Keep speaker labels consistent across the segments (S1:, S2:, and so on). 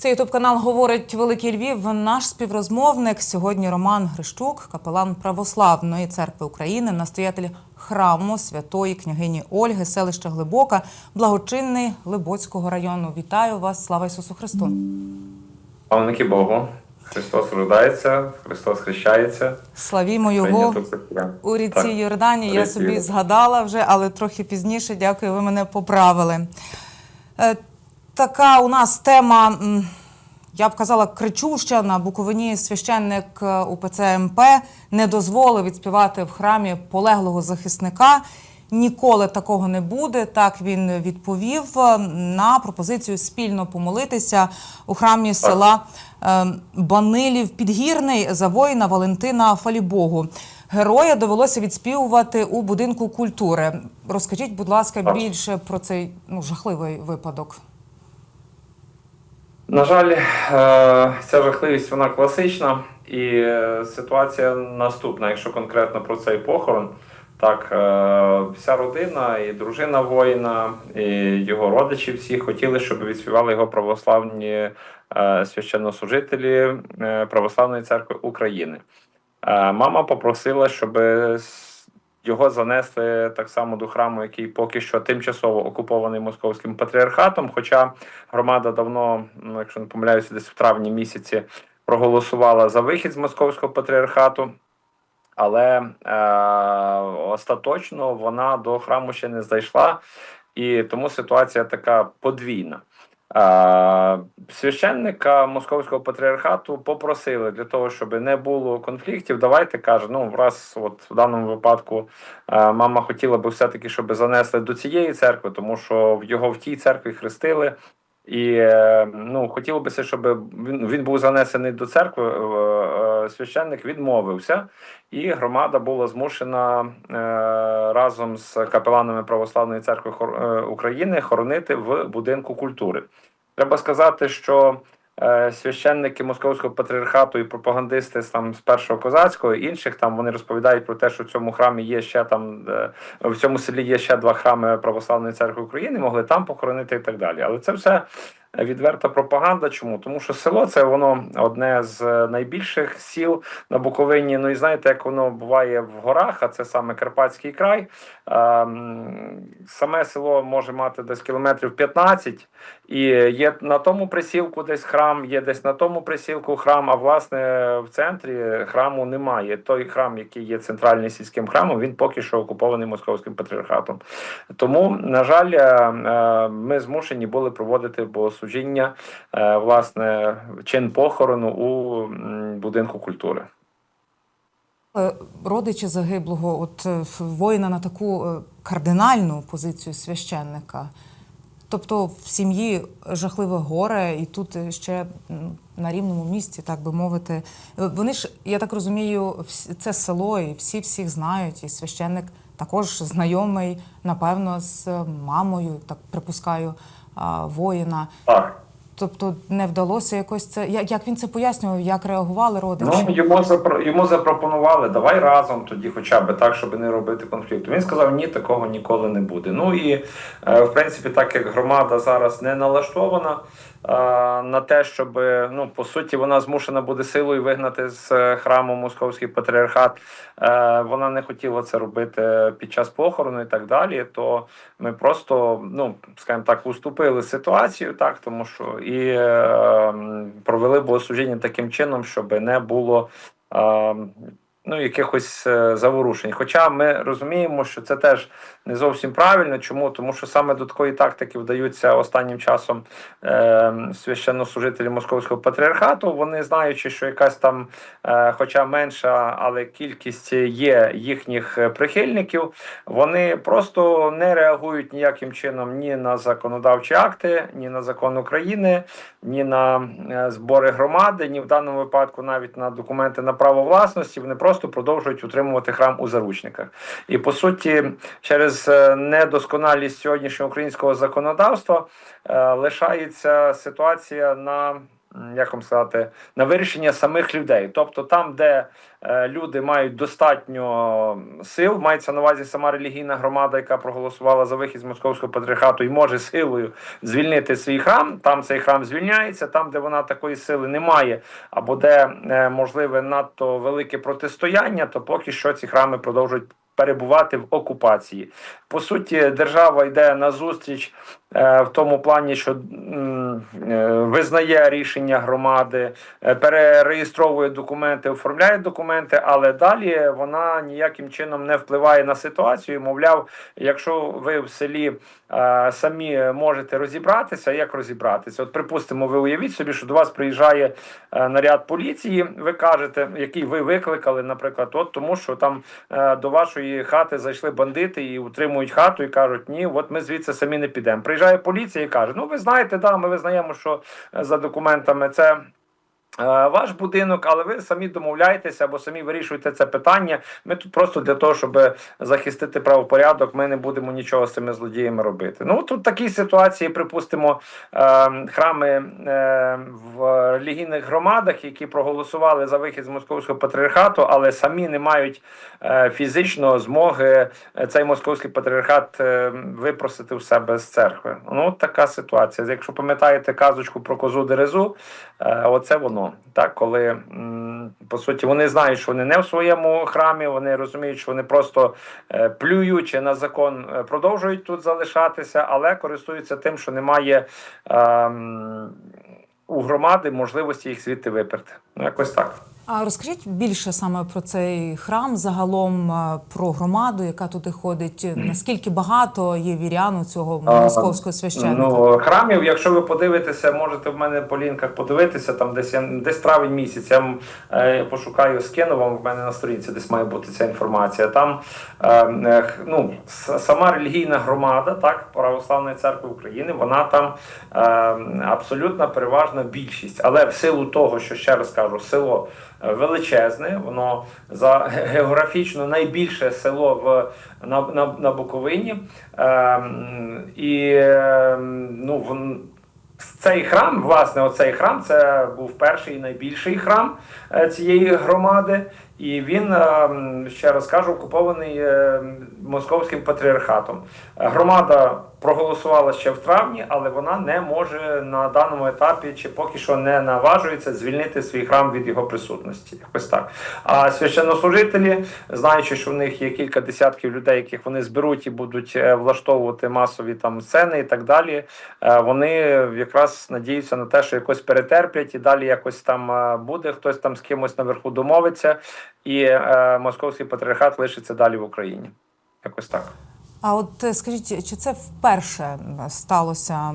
S1: Це ютуб канал говорить Великий Львів. Наш співрозмовник сьогодні Роман Грищук, капелан Православної церкви України, настоятель храму святої княгині Ольги, селище Глибока, благочинний Либоцького району. Вітаю вас! Слава Ісусу Христу!
S2: Славники Богу. Христос родається, Христос хрещається.
S1: Славімо Його у ріці
S2: Так.
S1: Йордані. Я собі згадала вже, але трохи пізніше. Дякую, ви мене поправили. Така у нас тема, я б казала, кричуща на Буковині священник е, УПЦ МП не дозволив відспівати в храмі полеглого захисника. Ніколи такого не буде. Так він відповів е, на пропозицію спільно помолитися у храмі села е, Банилів Підгірний за воїна Валентина Фалібогу. Героя довелося відспівувати у будинку культури. Розкажіть, будь ласка, більше про цей ну, жахливий випадок.
S2: На жаль, е, ця жахливість вона класична, і е, ситуація наступна, якщо конкретно про цей похорон. Так, е, вся родина і дружина воїна, і його родичі всі хотіли, щоб відспівали його православні священнослужителі Православної церкви України. Мама попросила, щоб його занесли так само до храму, який поки що тимчасово окупований московським патріархатом. Хоча громада давно, ну, якщо не помиляюся, десь в травні місяці проголосувала за вихід з московського патріархату. Але е, остаточно вона до храму ще не зайшла, і тому ситуація така подвійна. Е, священника московського патріархату попросили для того, щоб не було конфліктів. Давайте каже, ну раз, от в даному випадку е, мама хотіла би все-таки, щоб занесли до цієї церкви, тому що в його в тій церкві хрестили. І е, ну хотіло б, щоб він, він був занесений до церкви. Священник відмовився, і громада була змушена е, разом з капеланами Православної церкви е, України хоронити в будинку культури. Треба сказати, що е, священники Московського патріархату і пропагандисти там з першого козацького інших там вони розповідають про те, що в цьому храмі є ще там в цьому селі є ще два храми Православної церкви України, могли там похоронити і так далі. Але це все відверта пропаганда. Чому? Тому що село це воно одне з найбільших сіл на Буковині. Ну і знаєте, як воно буває в горах, а це саме Карпатський край. Саме село може мати десь кілометрів 15, і є на тому присілку десь храм, є десь на тому присілку храм. А власне в центрі храму немає. Той храм, який є центральним сільським храмом, він поки що окупований московським патріархатом. Тому, на жаль, е, е, ми змушені були проводити богослужіння, е, власне, чин похорону у будинку культури.
S1: Е, Родичі загиблого, от е, воїна на таку кардинальну позицію священника. Тобто в сім'ї жахливе горе, і тут ще на рівному місці, так би мовити. Вони ж, я так розумію, це село, і всі всіх знають, і священник також знайомий, напевно, з мамою, так припускаю, воїна.
S2: Так.
S1: Тобто не вдалося якось це. Як, як він це пояснював, як реагували родичі?
S2: Ну, йому запро... йому запропонували, давай разом тоді, хоча б так, щоб не робити конфлікту. Він сказав, ні, такого ніколи не буде. Ну і е, в принципі, так як громада зараз не налаштована на те, щоб ну по суті вона змушена буде силою вигнати з е, храму московський патріархат. Е, вона не хотіла це робити під час похорону і так далі. То ми просто, ну скажімо так, уступили ситуацію, так тому що і е, провели богослужіння таким чином, щоб не було. Ну, якихось е, заворушень. Хоча ми розуміємо, що це теж не зовсім правильно. Чому? Тому що саме до такої тактики вдаються останнім часом е, священнослужителі московського патріархату. Вони знаючи, що якась там, е, хоча менша, але кількість є їхніх прихильників, вони просто не реагують ніяким чином ні на законодавчі акти, ні на закон України, ні на е, збори громади, ні в даному випадку навіть на документи на право власності. Вони просто продовжують утримувати храм у заручниках. І по суті, через е, недосконалість сьогоднішнього українського законодавства е, лишається ситуація на як вам сказати, на вирішення самих людей. Тобто там, де е, люди мають достатньо сил, мається на увазі сама релігійна громада, яка проголосувала за вихід з московського патріархату і може силою звільнити свій храм. Там цей храм звільняється, там, де вона такої сили немає, або де е, можливе надто велике протистояння, то поки що ці храми продовжують. Перебувати в окупації. По суті, держава йде на зустріч е, в тому плані, що е, визнає рішення громади, е, перереєстровує документи, оформляє документи, але далі вона ніяким чином не впливає на ситуацію. Мовляв, якщо ви в селі е, самі можете розібратися, як розібратися? От, припустимо, ви уявіть собі, що до вас приїжджає е, наряд поліції. Ви кажете, який ви викликали, наприклад, от тому, що там е, до вашої хати зайшли бандити і утримують хату, і кажуть, ні, от ми звідси самі не підемо. Приїжджає поліція і каже: Ну, ви знаєте, да, ми визнаємо, що е, за документами це. Е, Ваш будинок, але ви самі домовляєтеся або самі вирішуєте це питання. Ми тут просто для того, щоб захистити правопорядок, ми не будемо нічого з цими злодіями робити. Ну тут такі ситуації, припустимо, е, храми е, в релігійних громадах, які проголосували за вихід з московського патріархату, але самі не мають фізично змоги цей московський патріархат випросити у себе з церкви. Ну така ситуація. Якщо пам'ятаєте казочку про козу Дерезу, оце воно. Так, коли по суті вони знають, що вони не в своєму храмі, вони розуміють, що вони просто е, плюючи на закон, е, продовжують тут залишатися, але користуються тим, що немає ем, у громади можливості їх звідти виперти. Ну, якось так.
S1: А розкажіть більше саме про цей храм, загалом е, про громаду, яка туди ходить. Наскільки багато є вірян у цього московського священника?
S2: Ну, храмів, якщо ви подивитеся, можете в мене по лінках подивитися, там десь я десь травень місяць. Я е, пошукаю, скину вам в мене на сторінці, десь має бути ця інформація. Там е, е, ну, сама релігійна громада, так, Православної церкви України, вона там е, абсолютна переважна більшість. Але в силу того, що ще раз кажу, село величезне, воно за географічно найбільше село в на, на, на Буковині. Ем, і ем, ну, вон, цей храм, власне, оцей храм, це був перший і найбільший храм е, цієї громади. І він, ем, ще раз кажу, окупований ем, московським патріархатом. Е, Громада проголосувала ще в травні, але вона не може на даному етапі чи поки що не наважується звільнити свій храм від його присутності. Якось так. А священнослужителі, знаючи, що в них є кілька десятків людей, яких вони зберуть і будуть е, влаштовувати масові там сцени і так далі, е, вони якраз надіються на те, що якось перетерплять і далі якось там е, буде хтось там з кимось наверху домовиться, і е, московський патріархат лишиться далі в Україні. Якось так.
S1: А от е, скажіть, чи це вперше сталося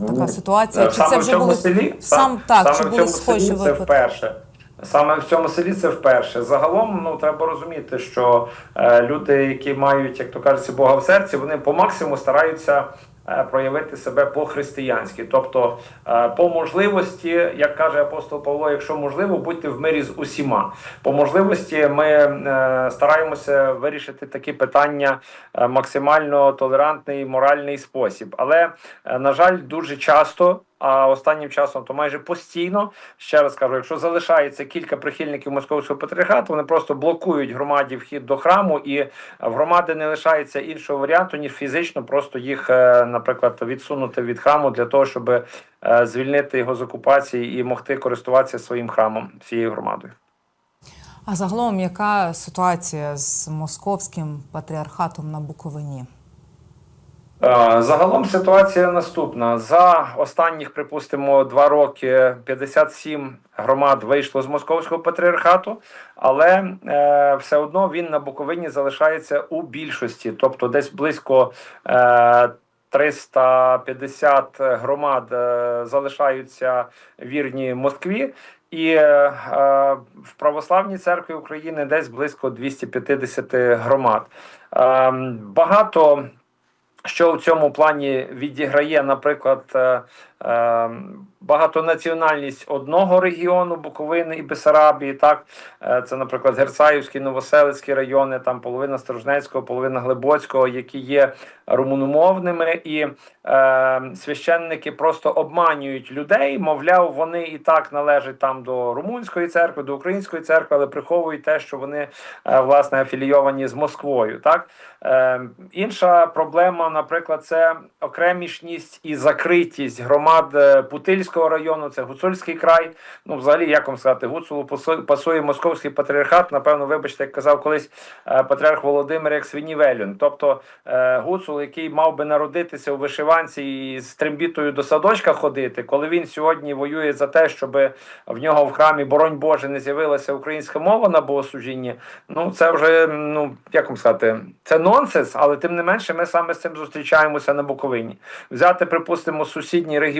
S1: така
S2: Ну,
S1: ситуація?
S2: Е,
S1: Чи
S2: Саме
S1: це вже були
S2: селі
S1: сам так?
S2: саме
S1: Чи були схожі
S2: селі це вперше. Саме в цьому селі це вперше. Загалом, ну треба розуміти, що е, люди, які мають, як то кажеться, Бога в серці, вони по максимуму стараються проявити себе по-християнськи. Тобто, е, по можливості, як каже апостол Павло, якщо можливо, будьте в мирі з усіма. По можливості ми е, стараємося вирішити такі питання е, максимально толерантний, моральний спосіб. Але, е, на жаль, дуже часто. А останнім часом то майже постійно ще раз кажу, якщо залишається кілька прихильників московського патріархату, вони просто блокують громаді вхід до храму, і в громади не лишається іншого варіанту, ніж фізично просто їх, е, наприклад, відсунути від храму для того, щоб е, звільнити його з окупації і могти користуватися своїм храмом цією громадою.
S1: А загалом, яка ситуація з московським патріархатом на Буковині?
S2: Е, Загалом ситуація наступна. За останніх, припустимо, два роки 57 громад вийшло з московського патріархату, але е, все одно він на Буковині залишається у більшості, тобто десь близько. Е, 350 громад е, залишаються вірні Москві, і е, е, в православній церкві України десь близько 250 громад. Е, багато що в цьому плані відіграє, наприклад, е, багатонаціональність одного регіону Буковини і Бесарабії. Так, Е, це, наприклад, Герцаївський, Новоселицький райони, там половина Сторожнецького, половина Глибоцького, які є румуномовними, і е, священники просто обманюють людей. Мовляв, вони і так належать там до румунської церкви, до української церкви, але приховують те, що вони е, власне афілійовані з Москвою. Так е, інша проблема, наприклад, це окремішність і закритість громад е, Путильського району, це Гуцульський край. Ну, взагалі, як вам сказати, Гуцулу пасує, московський патріархат. Напевно, вибачте, як казав колись е, патріарх Володимир як свинівелюн. Тобто е, Гуцул, який мав би народитися у вишиванці і з трембітою до садочка ходити, коли він сьогодні воює за те, щоб в нього в храмі, боронь Боже, не з'явилася українська мова на богослужінні, ну це вже ну як вам сказати, це нонсенс, але тим не менше, ми саме з цим зустрічаємося на Буковині. Взяти, припустимо, сусідній регіон,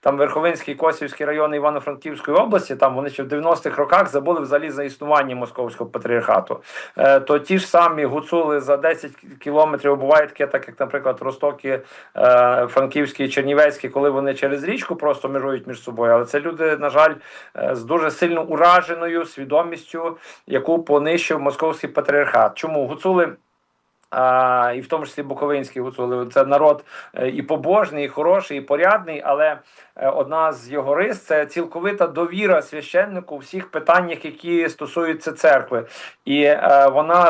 S2: там Верховинський, Косівський район Івано-Франківської області, там вони ще в 90-х роках забули взагалі за існування московського патріархату. Е, то ті ж самі гуцули за 10 кілометрів буває таке, так як, наприклад, Ростоки, е, Франківські і Чернівецькі, коли вони через річку просто межують між собою. Але це люди, на жаль, е, з дуже сильно ураженою свідомістю, яку понищив московський патріархат. Чому гуцули? А, і в тому числі Буковинський гуцули. Це народ е, і побожний, і хороший, і порядний, але е, одна з його рис це цілковита довіра священнику у всіх питаннях, які стосуються церкви. І а, вона